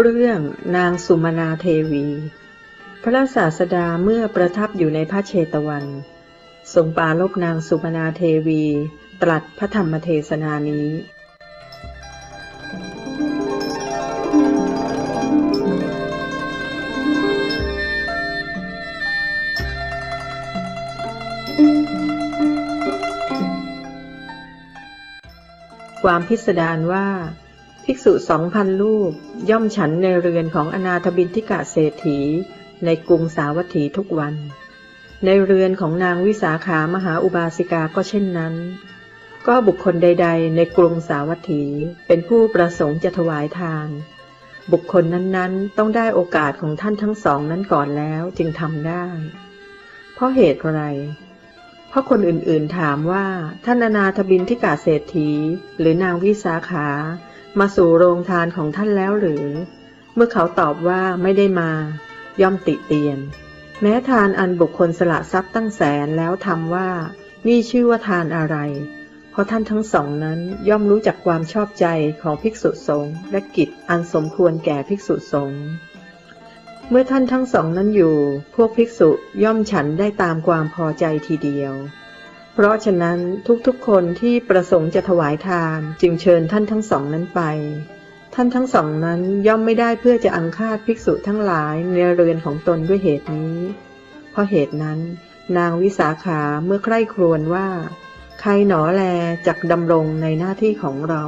เรื่องนางสุมนาเทวี พระศาสดาเมื่อประทับอยู่ในพระเชตวัน ทรงปรารบนางสุมนาเทวี ตรัสพระธรรมเทศนานี้ ความพิสดารว่า ภิกษุสองพันลูกย่อมฉันในเรือนของอนาถบินทิกะเศรษฐี ในกรุงสาวัตถีทุกวัน ในเรือนของนางวิสาขามหาอุบาสิกาก็เช่นนั้น ก็บุคคลใด ๆ ในกรุงสาวัตถีเป็นผู้ประสงค์จะถวายทาน บุคคลนั้นๆ ต้องได้โอกาสของท่านทั้งสองนั้นก่อนแล้วจึงทำได้ เพราะเหตุอะไร เพราะคนอื่นๆถามว่าท่านอนาถบินทิกาเศรษฐีหรือนางวิสาขา มาสู่โรงทานของท่านแล้วหรือ เมื่อเขาตอบว่าไม่ได้มา ย่อมติเตียน แม้ทานอันบุคคลสละทรัพย์ตั้งแสนแล้วทำว่า นี่ชื่อว่าทานอะไร เพราะท่านทั้งสองนั้นย่อมรู้จักความชอบใจของภิกษุสงฆ์และกิจอันสมควรแก่ภิกษุสงฆ์เมื่อท่านทั้งสองนั้นอยู่ พวกภิกษุย่อมฉันได้ตามความพอใจทีเดียว เพราะฉะนั้นทุกๆคนที่ประสงค์จะถวายทานจึงเชิญท่านทั้งสองนั้นไป ท่านทั้งสองนั้นย่อมไม่ได้เพื่อจะอังคาดภิกษุทั้งหลายในเรือนของตนด้วยเหตุนี้ เพราะเหตุนั้น นางวิสาขาเมื่อใคร่ครวญว่า ใครหนอแลจักดำรงในหน้าที่ของเรา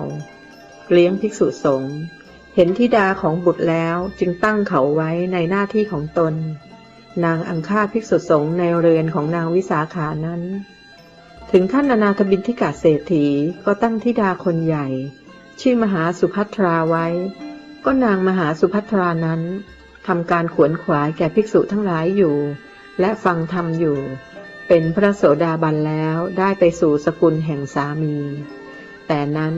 เลี้ยงภิกษุสงฆ์เห็นทิดาของบุตรแล้วจึงตั้งเขาไว้ในหน้าที่ของตน นางอังคาดภิกษุสงฆ์ในเรือนของนางวิสาขานั้น ถึงท่านอนาถบินทิกาเศรษฐีก็ตั้งธิดาคนใหญ่ ชื่อมหาสุภัทราไว้ ก็นางมหาสุภัทรานั้นทำการขวนขวายแก่ภิกษุทั้งหลายอยู่ และฟังธรรมอยู่ เป็นพระโสดาบันแล้วได้ไปสู่สกุลแห่งสามี แต่นั้น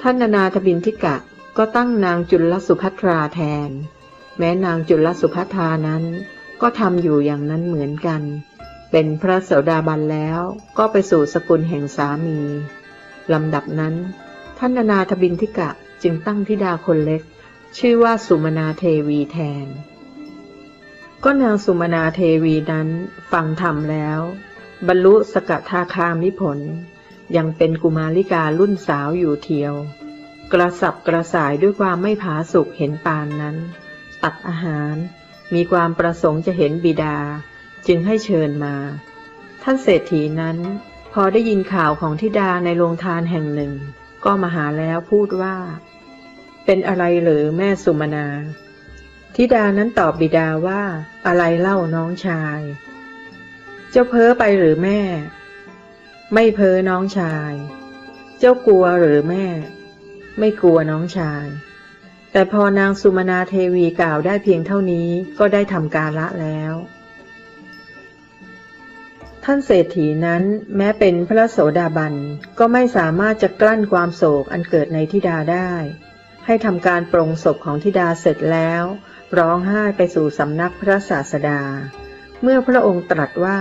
ท่านนาถบินทิกะก็ตั้งนางจุลสุภัทราแทน แม้นางจุลสุภัทรานั้น ก็ทำอยู่อย่างนั้นเหมือนกัน เป็นพระโสดาบันแล้วก็ไปสู่สกุลแห่งสามีลำดับนั้น ท่านนาถบินทิกะจึงตั้งธิดาคนเล็ก ชื่อว่าสุมนาเทวีแทน ก็นางสุมนาเทวีนั้นฟังธรรมแล้ว บรรลุสกทาคามิผล ยังเป็นกุมาริการุ่นสาวอยู่เทียว กระสับกระส่ายด้วยความไม่ผาสุกเห็นปานนั้น ตัดอาหาร มีความประสงค์จะเห็นบิดา จึงให้เชิญมา ท่านเศรษฐีนั้น พอได้ยินข่าวของทิดาในโรงทานแห่งหนึ่ง ก็มาหาแล้วพูดว่า เป็นอะไรหรือแม่สุมนาทิดานั้นตอบบิดาว่าอะไรเล่าน้องชาย เจ้าเพ้อไปหรือแม่ ไม่เพ้อน้องชาย เจ้ากลัวหรือแม่ ไม่กลัวน้องชายแต่พอนางสุมนาเทวีกล่าวได้เพียงเท่านี้ก็ได้ทำการละแล้ว ท่านเศรษฐีนั้นแม้เป็นพระโสดาบันก็ไม่สามารถจะกลั้นความโศกอันเกิดในทิดาได้ ให้ทำการปรงศพของทิดาเสร็จแล้ว ร้องไห้ไปสู่สำนักพระศาสดา เมื่อพระองค์ตรัสว่า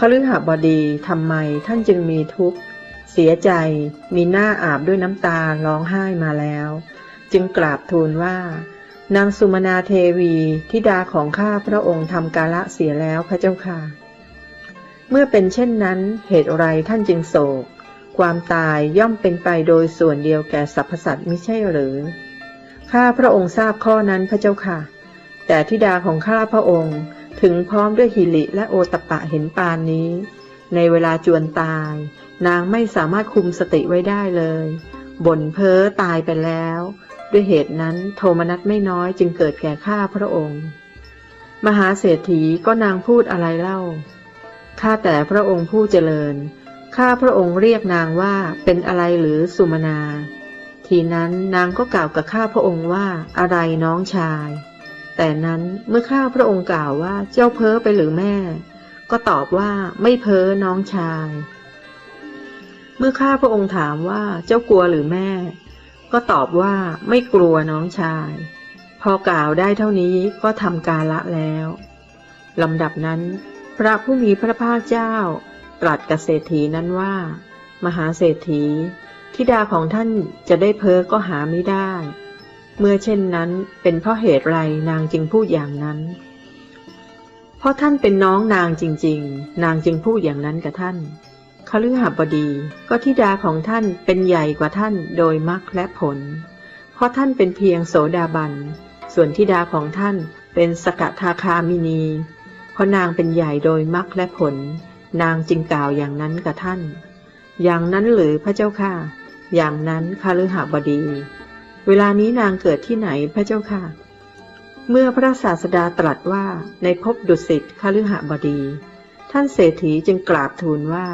คฤหบดีทำไมท่านจึงมีทุกข์ เสียใจมีหน้าอาบด้วยน้ำตาร้องไห้มาแล้ว จึงกราบทูลว่า นางสุมนาเทวีทิดาของข้าพระองค์ทำกาละเสียแล้วพระเจ้าค่ะ เมื่อเป็นเช่นนั้น เหตุไรท่านจึงโศก ความตายย่อมเป็นไปโดยส่วนเดียวแก่สรรพสัตว์มิใช่หรือ ข้าพระองค์ทราบข้อนั้นพระเจ้าค่ะ แต่ธิดาของข้าพระองค์ถึงพร้อมด้วยหิริและโอตปปะเห็นปานนี้ ในเวลาจวนตาย นางไม่สามารถคุมสติไว้ได้เลยบ่นเพ้อตายไปแล้ว ด้วยเหตุนั้นโทมนัสไม่น้อยจึงเกิดแก่ข้าพระองค์ มหาเศรษฐีก็นางพูดอะไรเล่า ข้าแต่พระองค์ผู้เจริญ ข้าพระองค์เรียกนางว่าเป็นอะไรหรือสุมนา ทีนั้นนางก็กล่าวกับข้าพระองค์ว่าอะไรน้องชาย แต่นั้นเมื่อข้าพระองค์กล่าวว่าเจ้าเพ้อไปหรือแม่ ก็ตอบว่าไม่เพ้อน้องชาย เมื่อข้าพระองค์ถามว่าเจ้ากลัวหรือแม่ ก็ตอบว่าไม่กลัวน้องชาย พอกล่าวได้เท่านี้ก็ทำการละแล้วลำดับนั้น พระผู้มีพระภาคเจ้า ตรัสกับเศรษฐีนั้นว่า มหาเศรษฐีธิดาของท่านจะได้เพ้อก็หาไม่ได้ เมื่อเช่นนั้นเป็นเพราะเหตุไรนางจึงพูดอย่างนั้น เพราะท่านเป็นน้องนางจริง ๆ นางจึงพูดอย่างนั้นกับท่านคฤหบดีก็ธิดาของท่านเป็นใหญ่กว่าท่านโดยมรรคและผล เพราะท่านเป็นเพียงโสดาบัน ส่วนธิดาของท่านเป็นสกทาคามินี เพราะนางเป็นใหญ่โดยมรรคและผล นางจึงกล่าวอย่างนั้นกับท่าน อย่างนั้นหรือพระเจ้าค่ะ อย่างนั้นคฤหบดี เวลานี้นางเกิดที่ไหนพระเจ้าค่ะ เมื่อพระศาสดาตรัสว่าในภพดุสิตคฤหบดี ท่านเศรษฐีจึงกราบทูลว่า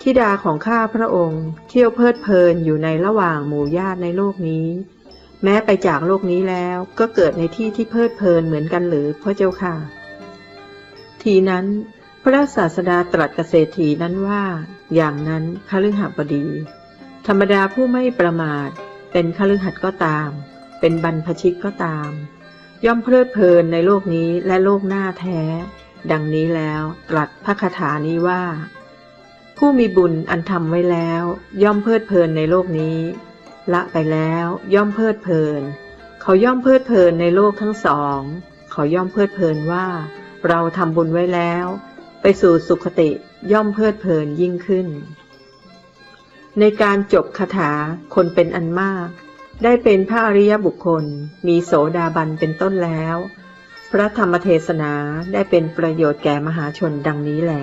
ธิดาของข้าพระองค์ เที่ยวเพลิดเพลินอยู่ในระหว่างหมู่ญาติในโลกนี้ แม้ไปจากโลกนี้แล้วก็เกิดในที่ที่เพลิดเพลินเหมือนกันหรือพระเจ้าค่ะ ทีนั้นพระศาสดาตรัสเกับเศรษฐีนั้นว่า อย่างนั้นคฤหบดี ธรรมดาผู้ไม่ประมาท เป็นคฤหัสถ์ก็ตาม เป็นบรรพชิตก็ตาม ย่อมเพลิดเพลินในโลกนี้และโลกหน้าแท้ ดังนี้แล้วตรัสพระคาถานี้ว่า ผู้มีบุญอันทำไว้แล้ว ย่อมเพลิดเพลินในโลกนี้ ละไปแล้วย่อมเพลิดเพลิน เขาย่อมเพลิดเพลินในโลกทั้งสอง เขาย่อมเพลิดเพลินว่า เราทำบุญไว้แล้ว ไปสู่สุขติย่อมเพลิดเพลินยิ่งขึ้น ในการจบคาถาคนเป็นอันมาก ได้เป็นพระอริยบุคคล มีโสดาบันเป็นต้นแล้ว พระธรรมเทศนาได้เป็นประโยชน์แก่มหาชนดังนี้แล